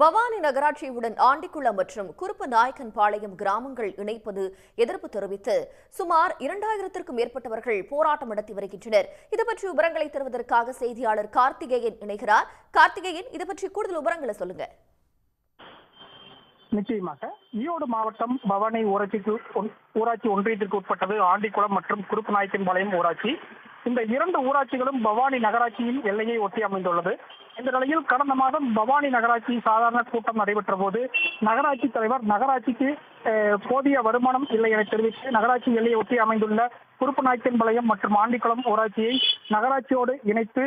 பவானி நகராட்சியுடன் ஆண்டிக்குளம் மற்றும் குறுப்பு நாயக்கன் பாளையம் கிராமங்கள் இணைப்பது எதிர்ப்பு தெரிவித்து சுமார் இரண்டாயிரத்திற்கும் மேற்பட்டவர்கள் போராட்டம் நடத்தி வருகின்றனர். இது பற்றி விவரங்களை தருவதற்காக செய்தியாளர் கார்த்திகேயன் இணைகிறார். கார்த்திகேயன் இது பற்றி கூடுதல் விவரங்களை சொல்லுங்க. நிச்சயமாக ஈரோடு மாவட்டம் பவானி ஊராட்சிக்கு ஊராட்சி ஒன்றியத்திற்கு உட்பட்டது ஆண்டிக்குளம் மற்றும் குறுப்பு நாயக்கன் பாளையம் ஊராட்சி. இந்த இரண்டு ஊராட்சிகளும் பவானி நகராட்சியின் எல்லையை ஒட்டி அமைந்துள்ளது. இந்த நிலையில் கடந்த மாதம் பவானி நகராட்சி சாதாரண கூட்டம் நடைபெற்ற போது நகராட்சி தலைவர் நகராட்சிக்கு போதிய வருமானம் இல்லை என தெரிவித்து நகராட்சி எல்லையை ஒட்டி அமைந்துள்ள குறுப்புநாயக்கன்பாளையம் மற்றும் ஆண்டிக்குளம் ஊராட்சியை நகராட்சியோடு இணைத்து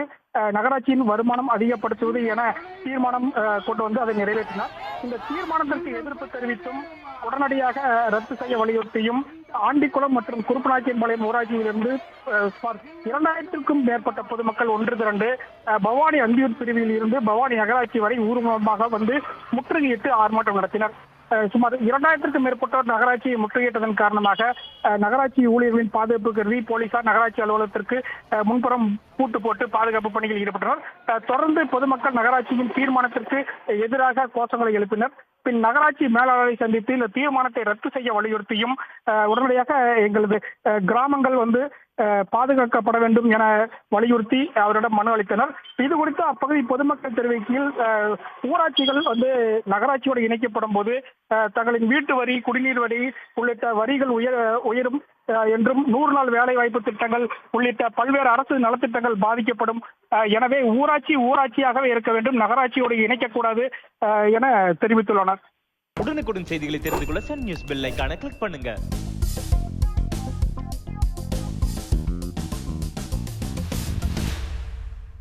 நகராட்சியின் வருமானம் அதிகப்படுத்துவது என தீர்மானம் கொண்டு வந்து அதை நிறைவேற்றினார். இந்த தீர்மானத்திற்கு எதிர்ப்பு தெரிவித்தும் உடனடியாக ரத்து செய்ய வலியுறுத்தியும் ஆண்டிக்குளம் மற்றும் குறுப்பநாயக்கன்பாளையம் ஊராட்சியிலிருந்து சுமார் இரண்டாயிரத்திற்கும் மேற்பட்ட பொதுமக்கள் ஒன்று திரண்டு பவானி அந்தியூர் பிரிவில் இருந்து பவானி நகராட்சி வரை ஊர்வலமாக வந்து முற்றுகையிட்டு ஆர்ப்பாட்டம் நடத்தினர். சுமார் இரண்டாயிரத்திற்கும் மேற்பட்டோர் நகராட்சியை முற்றுகையிட்டதன் காரணமாக நகராட்சி ஊழியர்களின் பாதுகாப்பு கருதி போலீசார் நகராட்சி அலுவலகத்திற்கு முன்புறம் பூட்டு போட்டு பாதுகாப்பு பணியில் ஈடுபட்டனர். தொடர்ந்து பொதுமக்கள் நகராட்சியின் தீர்மானத்திற்கு எதிராக கோஷங்களை எழுப்பினர். பின் நகராட்சி மேலாளரை சந்தித்து இந்த தீர்மானத்தை ரத்து செய்ய வலியுறுத்தியும் உடனடியாக எங்களது கிராமங்கள் வந்து பாதுகாக்கப்பட வேண்டும் என வலியுறுத்தி அவரிடம் மனு அளித்தனர். இது குறித்து அப்பகுதி பொதுமக்கள் தெரிவிக்கையில் ஊராட்சிகள் வந்து நகராட்சியோடு இணைக்கப்படும் போது தங்களின் வீட்டு வரி குடிநீர் வரி உள்ளிட்ட வரிகள் உயர் உயரும் என்றும் நூறு நாள் வேலை வாய்ப்பு திட்டங்கள் உள்ளிட்ட பல்வேறு அரசு நலத்திட்டங்கள் பாதிக்கப்படும். எனவே ஊராட்சி ஊராட்சியாகவே இருக்க வேண்டும். நகராட்சியோடு இணைக்கக்கூடாது என தெரிவித்துள்ளனர். உடனுக்குடன் செய்திகளை தெரிந்து கொள்ள சன் நியூஸ் பெல் கிளிக் பண்ணுங்க.